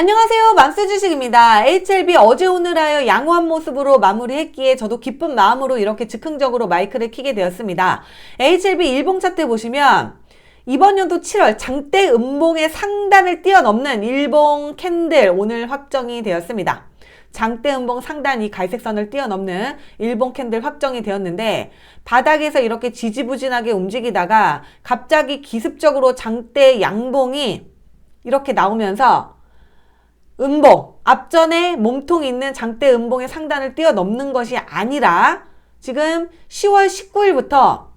안녕하세요. 맘스 주식입니다. HLB 어제 오늘 하여 양호한 모습으로 마무리했기에 저도 기쁜 마음으로 이렇게 즉흥적으로 마이크를 키게 되었습니다. HLB 일봉 차트 보시면 이번 연도 7월 장대 음봉의 상단을 뛰어넘는 일봉 캔들 오늘 확정이 되었습니다. 장대 음봉 상단 이 갈색선을 뛰어넘는 일봉 캔들 확정이 되었는데 바닥에서 이렇게 지지부진하게 움직이다가 갑자기 기습적으로 장대 양봉이 이렇게 나오면서 음봉, 앞전에 몸통 있는 장대 음봉의 상단을 뛰어넘는 것이 아니라 지금 10월 19일부터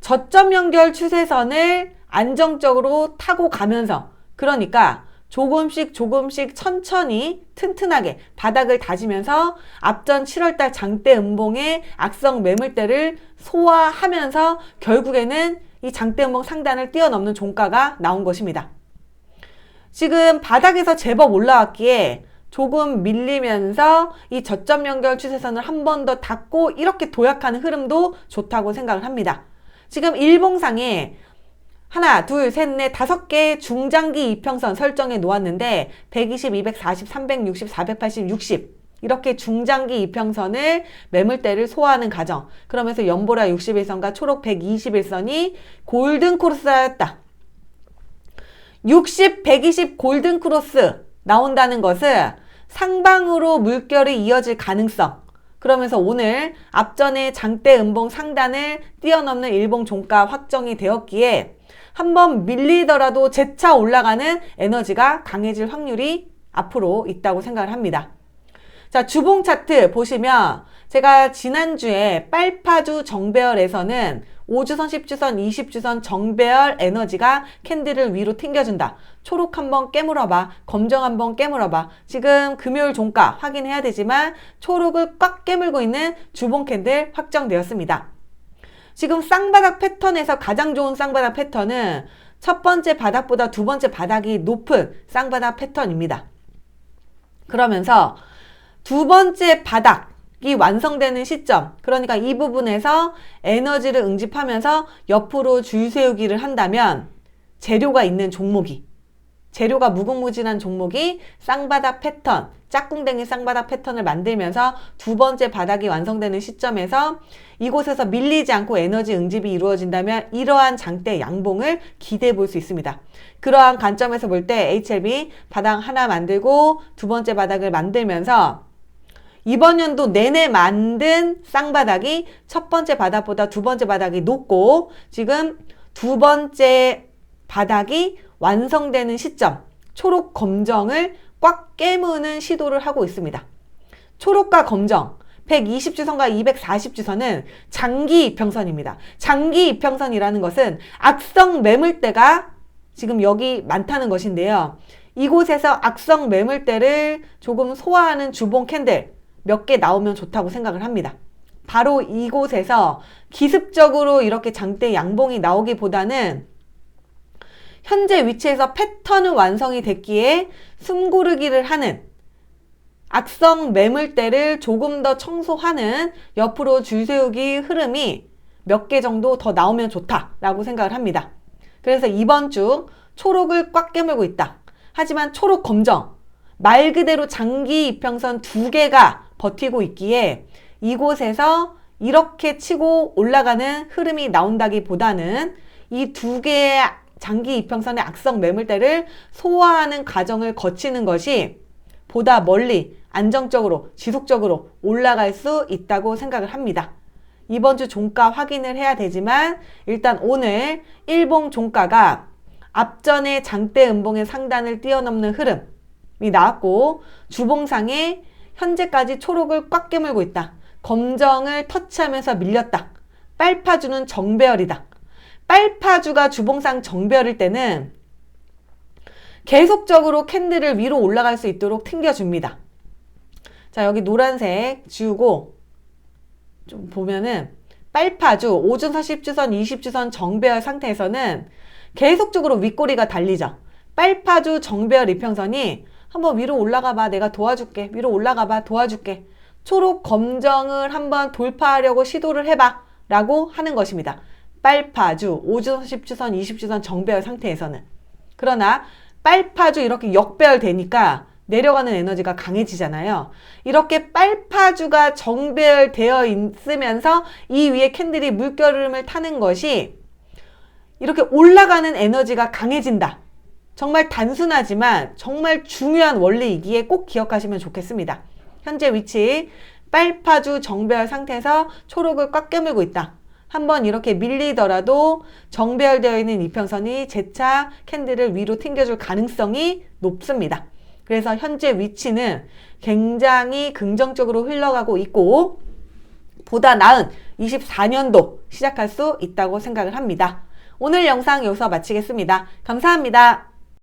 저점 연결 추세선을 안정적으로 타고 가면서 그러니까 조금씩 조금씩 천천히 튼튼하게 바닥을 다지면서 앞전 7월달 장대 음봉의 악성 매물대를 소화하면서 결국에는 이 장대 음봉 상단을 뛰어넘는 종가가 나온 것입니다. 지금 바닥에서 제법 올라왔기에 조금 밀리면서 이 저점 연결 추세선을 한 번 더 닫고 이렇게 도약하는 흐름도 좋다고 생각을 합니다. 지금 일봉상에 하나, 둘, 셋, 넷, 다섯 개의 중장기 이평선 설정해 놓았는데 120, 240, 360, 480, 60 이렇게 중장기 이평선을 매물대를 소화하는 과정 그러면서 연보라 61선과 초록 121선이 골든 코르스였다. 60, 120 골든 크로스 나온다는 것은 상방으로 물결이 이어질 가능성. 그러면서 오늘 앞전에 장대 음봉 상단을 뛰어넘는 일봉 종가 확정이 되었기에 한번 밀리더라도 재차 올라가는 에너지가 강해질 확률이 앞으로 있다고 생각을 합니다. 자, 주봉 차트 보시면 제가 지난주에 빨파주 정배열에서는 5주선, 10주선, 20주선 정배열 에너지가 캔들을 위로 튕겨준다. 초록 한번 깨물어봐. 검정 한번 깨물어봐. 지금 금요일 종가 확인해야 되지만 초록을 꽉 깨물고 있는 주봉 캔들 확정되었습니다. 지금 쌍바닥 패턴에서 가장 좋은 쌍바닥 패턴은 첫 번째 바닥보다 두 번째 바닥이 높은 쌍바닥 패턴입니다. 그러면서 두 번째 바닥 이 완성되는 시점, 그러니까 이 부분에서 에너지를 응집하면서 옆으로 줄 세우기를 한다면 재료가 있는 종목이, 재료가 무궁무진한 종목이 쌍바닥 패턴, 짝꿍댕이 쌍바닥 패턴을 만들면서 두 번째 바닥이 완성되는 시점에서 이곳에서 밀리지 않고 에너지 응집이 이루어진다면 이러한 장대 양봉을 기대해 볼 수 있습니다. 그러한 관점에서 볼 때 HLB 바닥 하나 만들고 두 번째 바닥을 만들면서 이번 연도 내내 만든 쌍바닥이 첫 번째 바닥보다 두 번째 바닥이 높고 지금 두 번째 바닥이 완성되는 시점 초록 검정을 꽉 깨무는 시도를 하고 있습니다. 초록과 검정 120주선과 240주선은 장기 이평선입니다. 장기 이평선이라는 것은 악성 매물대가 지금 여기 많다는 것인데요. 이곳에서 악성 매물대를 조금 소화하는 주봉 캔들 몇 개 나오면 좋다고 생각을 합니다. 바로 이곳에서 기습적으로 이렇게 장대 양봉이 나오기보다는 현재 위치에서 패턴은 완성이 됐기에 숨고르기를 하는 악성 매물대를 조금 더 청소하는 옆으로 줄 세우기 흐름이 몇 개 정도 더 나오면 좋다라고 생각을 합니다. 그래서 이번 주 초록을 꽉 깨물고 있다. 하지만 초록 검정 말 그대로 장기 이평선 두 개가 버티고 있기에 이곳에서 이렇게 치고 올라가는 흐름이 나온다기 보다는 이 두 개의 장기 이평선의 악성 매물대를 소화하는 과정을 거치는 것이 보다 멀리 안정적으로 지속적으로 올라갈 수 있다고 생각을 합니다. 이번 주 종가 확인을 해야 되지만 일단 오늘 일봉 종가가 앞전에 장대 음봉의 상단을 뛰어넘는 흐름이 나왔고 주봉상에 현재까지 초록을 꽉 깨물고 있다. 검정을 터치하면서 밀렸다. 빨파주는 정배열이다. 빨파주가 주봉상 정배열일 때는 계속적으로 캔들을 위로 올라갈 수 있도록 튕겨줍니다. 자, 여기 노란색 지우고 좀 보면은 빨파주 5주선, 10주선, 20주선 정배열 상태에서는 계속적으로 윗꼬리가 달리죠. 빨파주 정배열 이평선이 한번 위로 올라가 봐. 내가 도와줄게. 위로 올라가 봐. 도와줄게. 초록 검정을 한번 돌파하려고 시도를 해봐. 라고 하는 것입니다. 빨파주 5주선, 10주선, 20주선 정배열 상태에서는. 그러나 빨파주 이렇게 역배열되니까 내려가는 에너지가 강해지잖아요. 이렇게 빨파주가 정배열되어 있으면서 이 위에 캔들이 물결음을 타는 것이 이렇게 올라가는 에너지가 강해진다. 정말 단순하지만 정말 중요한 원리이기에 꼭 기억하시면 좋겠습니다. 현재 위치 빨파주 정배열 상태에서 초록을 꽉 깨물고 있다. 한번 이렇게 밀리더라도 정배열되어 있는 이평선이 재차 캔들을 위로 튕겨줄 가능성이 높습니다. 그래서 현재 위치는 굉장히 긍정적으로 흘러가고 있고 보다 나은 24년도 시작할 수 있다고 생각을 합니다. 오늘 영상 여기서 마치겠습니다. 감사합니다.